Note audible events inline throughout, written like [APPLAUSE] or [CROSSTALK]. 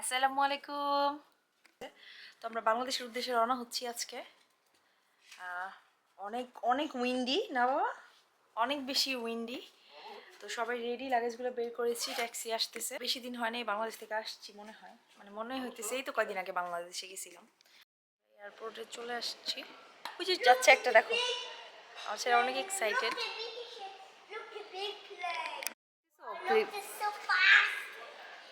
আসসালামু আলাইকুম। তো আমরা বাংলাদেশের উদ্দেশ্যে রওনা হচ্ছি আজকে। অনেক অনেক উইন্ডি না বাবা? অনেক বেশি উইন্ডি তো সবাই রেডি লাগেজগুলো বের করেছি ট্যাক্সি আসতেছে। বেশি দিন হয় নাই, বাংলাদেশ থেকে আসছি মনে হয়। মানে মনে হইতেছে, এই তো কয়দিন আগে বাংলাদেশে গেছিলাম। এয়ারপোর্টে চলে আসছি। যে যাচ্ছে একটা, দেখো। আমার অনেক এক্সাইটেড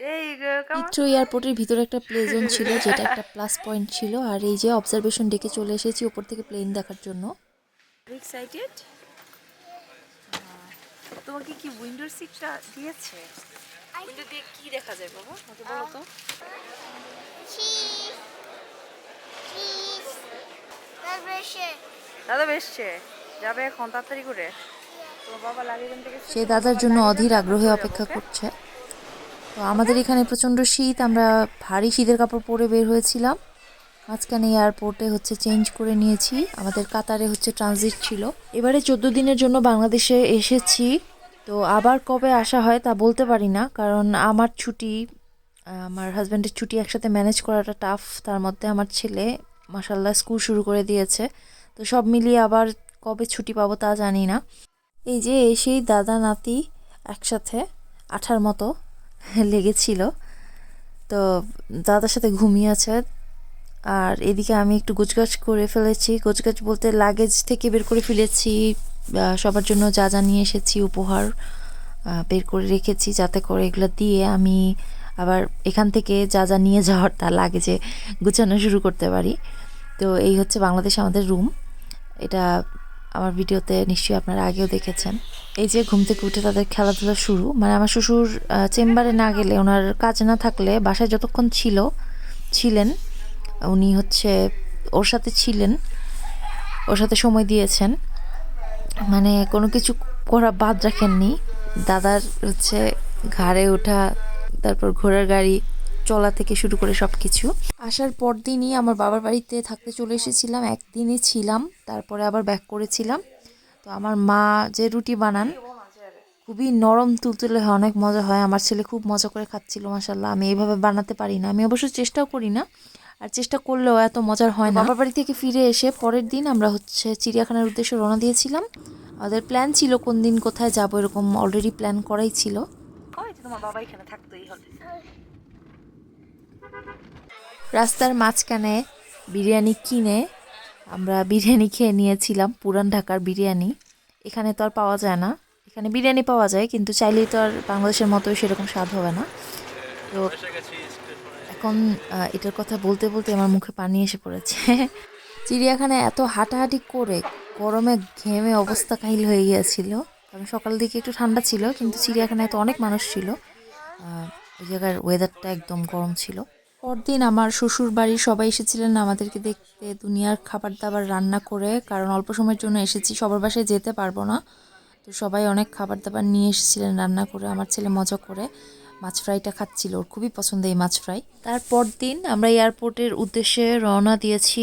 হিথ্রো এয়ারপোর্টের ভিতরে একটা প্লে জোন [LAUGHS] ছিল যেটা একটা প্লাস পয়েন্ট ছিল আর এই যে অবজারভেশন ডেকে চলে এসেছি উপর থেকে প্লেন দেখার জন্য। এক্সাইটেড তোমাকে কি উইন্ডোর সিটটা দিয়েছে? উইন্ডো দিয়ে কি দেখা যায় বাবা? আমাকে বলো তো. Celebration. দাদা বেসছে। যাবে এখন তাড়াতাড়ি করে। তোমার বাবা সে দাদার জন্য অধীর আগ্রহে অপেক্ষা করছে। তো আমাদের এখানে প্রচণ্ড শীত, আমরা ভারী শীতের কাপড় পরে বের হয়েছিলাম। মাঝখানে এয়ারপোর্টে হচ্ছে চেঞ্জ করে নিয়েছি, আমাদের কাতারে হচ্ছে ট্রানজিট ছিল। এবারে চোদ্দ দিনের জন্য বাংলাদেশে এসেছি, তো আবার কবে আসা হয় তা বলতে পারি না, কারণ আমার ছুটি আমার হাজব্যান্ডের ছুটি একসাথে ম্যানেজ করাটা টাফ, তার মধ্যে আমার ছেলে মাসাল্লাহ স্কুল শুরু করে দিয়েছে। তো সব মিলিয়ে আবার কবে ছুটি পাবো তা জানি না। এই যে এসেই দাদা নাতি একসাথে, আঠার মতো লেগেছিল। তো দাদার সাথে ঘুমিয়ে আছে। আর এদিকে আমি একটু গোছগাছ করে ফেলেছি। গোছগাছ বলতে লাগেজ থেকে বের করে ফেলেছি। সবার জন্য যা যা নিয়ে এসেছি, উপহার বের করে রেখেছি যাতে করে এগুলো দিয়ে আমি আবার এখান থেকে যা যা নিয়ে যাওয়ার তা লাগেজে গুছানো শুরু করতে পারি। তো এই হচ্ছে বাংলাদেশ আমাদের রুম এটা আমার ভিডিওতে নিশ্চয়ই আপনারা আগেও দেখেছেন। এই যে ঘুম থেকে উঠে তাদের খেলাধুলা শুরু মানে আমার শ্বশুর চেম্বারে না গেলে ওনার কাজ না থাকলে বাসায় যতক্ষণ ছিল, ছিলেন, উনি হচ্ছে ওর সাথে ছিলেন, ওর সাথে সময় দিয়েছেন। মানে কোনো কিছু করা বাদ রাখেননি। দাদার হচ্ছে ঘাড়ে ওঠা, তারপর ঘোড়ার গাড়ি চলা থেকে শুরু করে সব কিছু আসার পর দিনই আমার বাবার বাড়িতে থাকতে চলে এসেছিলাম, একদিনই ছিলাম, তারপরে আবার ব্যাক করেছিলাম। তো আমার মা যে রুটি বানান খুবই নরম তুলতুলে হয় অনেক মজা হয়। আমার ছেলে খুব মজা করে খাচ্ছিল মাসাল্লাহ আমি এইভাবে বানাতে পারি না। আমি অবশ্য চেষ্টাও করি না আর চেষ্টা করলেও এত মজার হয় না। বাবার বাড়ি থেকে ফিরে এসে পরের দিন আমরা হচ্ছে চিড়িয়াখানার উদ্দেশ্যে রওনা দিয়েছিলাম। আমাদের প্ল্যান ছিল কোন দিন কোথায় যাব এরকম অলরেডি প্ল্যান করাই ছিল। তোমার বাবা এখানে থাকতোই হলে রাস্তার মাঝখানে বিরিয়ানি কিনে আমরা বিরিয়ানি খেয়ে নিয়েছিলাম, পুরান ঢাকার বিরিয়ানি। এখানে তো আর পাওয়া যায় না। এখানে বিরিয়ানি পাওয়া যায়, কিন্তু চাইলেই তো আর বাংলাদেশের মতো সেরকম স্বাদ হবে না। তো এখন এটার কথা বলতে বলতে আমার মুখে পানি এসে পড়েছে। [LAUGHS] চিড়িয়াখানায় এত হাঁটাহাঁটি করে গরমে ঘেমে অবস্থা কাহিল হয়ে গিয়েছিল। কারণ সকাল দিকে একটু ঠান্ডা ছিল, কিন্তু চিড়িয়াখানায় তো অনেক মানুষ ছিল। ওই জায়গার ওয়েদারটা একদম গরম ছিল। পরদিন আমার শ্বশুর বাড়ির সবাই এসেছিলেন আমাদেরকে দেখতে, দুনিয়ার খাবার দাবার রান্না করে, কারণ অল্প সময়ের জন্য এসেছি, সবার বাসায় যেতে পারব না। তো সবাই অনেক খাবার দাবার নিয়ে এসেছিলেন, রান্না করে, আমার ছেলে মজা করে। মাছ ফ্রাইটা খাচ্ছিল, ওর খুবই পছন্দ এই মাছ ফ্রাই। তারপর দিন আমরা এয়ারপোর্টের উদ্দেশ্যে রওনা দিয়েছি।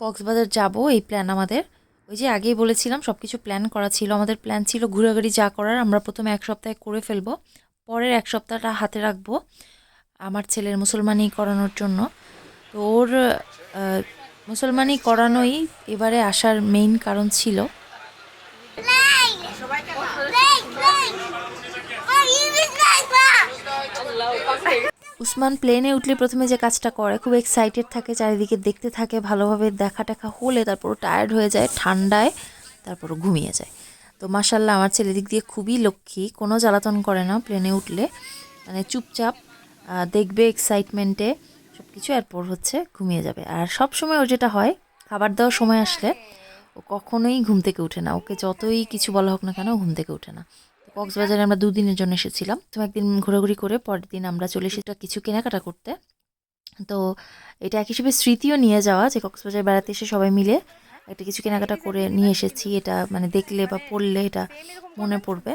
কক্সবাজার যাব, এই প্ল্যান আমাদের। ওই যে আগেই বলেছিলাম সব কিছু প্ল্যান করা ছিল। আমাদের প্ল্যান ছিল ঘোরাঘুরি যা করার, আমরা প্রথমে এক সপ্তাহে করে ফেলব, পরের এক সপ্তাহটা হাতে রাখব। আমার ছেলের মুসলমানি করানোর জন্য। তো ওর মুসলমানি করানোই এবারে আসার মেইন কারণ ছিল. উসমান প্লেনে উঠলে প্রথমে যে কাজটা করে, খুব এক্সাইটেড থাকে, চারিদিকে দেখতে থাকে, ভালোভাবে দেখা টেখা হলে তারপর টায়ার্ড হয়ে যায়, ঠান্ডায় তারপর ঘুমিয়ে যায়। তো মাসাল্লাহ আমার ছেলে দিক দিয়ে খুবই লক্ষ্মী, কোনো জ্বালাতন করে না প্লেনে উঠলে। মানে চুপচাপ দেখবে এক্সাইটমেন্টে সব কিছু এরপর হচ্ছে ঘুমিয়ে যাবে। আর সব সময় ওর যেটা হয়, খাবার দেওয়ার সময় আসলে ও কখনোই ঘুম থেকে ওঠে না। ওকে যতই কিছু বলা হোক না কেন ঘুম থেকে ওঠে না। কক্সবাজারে আমরা দুদিনের জন্য এসেছিলাম। তো একদিন ঘোরাঘুরি করে পরের দিন আমরা চলে এসেছি কিছু কেনাকাটা করতে। তো এটা এক হিসেবে স্মৃতিও নিয়ে যাওয়া যে কক্সবাজার বেড়াতে এসে সবাই মিলে একটা কিছু কেনাকাটা করে নিয়ে এসেছি, এটা মানে দেখলে বা পড়লে এটা মনে পড়বে।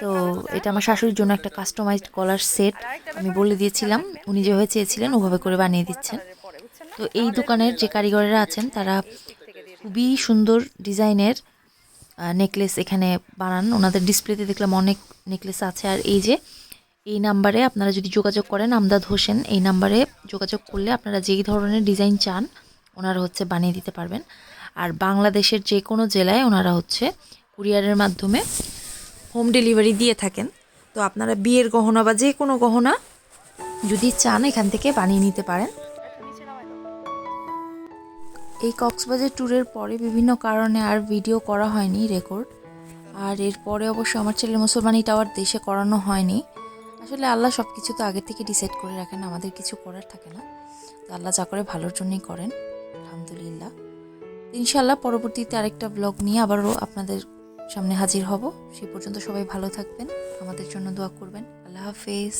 তো এটা আমার শাশুড়ির জন্য একটা কাস্টমাইজড কলার সেট আমি বলে দিয়েছিলাম, উনি যেভাবে চেয়েছিলেন ওভাবে করে বানিয়ে দিচ্ছেন। তো এই দোকানের যে কারিগরেরা আছেন, তারা খুবই সুন্দর ডিজাইনের নেকলেস এখানে বানান। ওনাদের ডিসপ্লেতে দেখলাম অনেক নেকলেস আছে। আর এই যে, এই নাম্বারে আপনারা যদি যোগাযোগ করেন, আমদাদ হোসেন, এই নাম্বারে যোগাযোগ করলে আপনারা যেই ধরনের ডিজাইন চান, ওনারা হচ্ছে বানিয়ে দিতে পারবেন। আর বাংলাদেশের যে কোনো জেলায় ওনারা হচ্ছে কুরিয়ারের মাধ্যমে হোম ডেলিভারি দিয়ে থাকেন। তো আপনারা বিয়ের গহনা বা যে কোনো গহনা যদি চান এখান থেকে বানিয়ে নিতে পারেন। এই কক্সবাজার ট্যুরের পরে বিভিন্ন কারণে আর ভিডিও করা হয়নি রেকর্ড। আর এরপরে অবশ্য আমার ছেলের মুসলমানি টাওয়ার দেশে করানো হয়নি। আসলে আল্লাহ সব কিছু তো আগে থেকে ডিসাইড করে রাখেন, আমাদের কিছু করার থাকে না। তো আল্লাহ যা করে ভালোর জন্যই করেন, আলহামদুলিল্লাহ। ইনশাল্লাহ পরবর্তীতে আরেকটা ব্লগ নিয়ে আবারও আপনাদের সামনে হাজির হব। সেই পর্যন্ত সবাই ভালো থাকবেন, আমাদের জন্য দোয়া করবেন। আল্লাহ হাফেজ।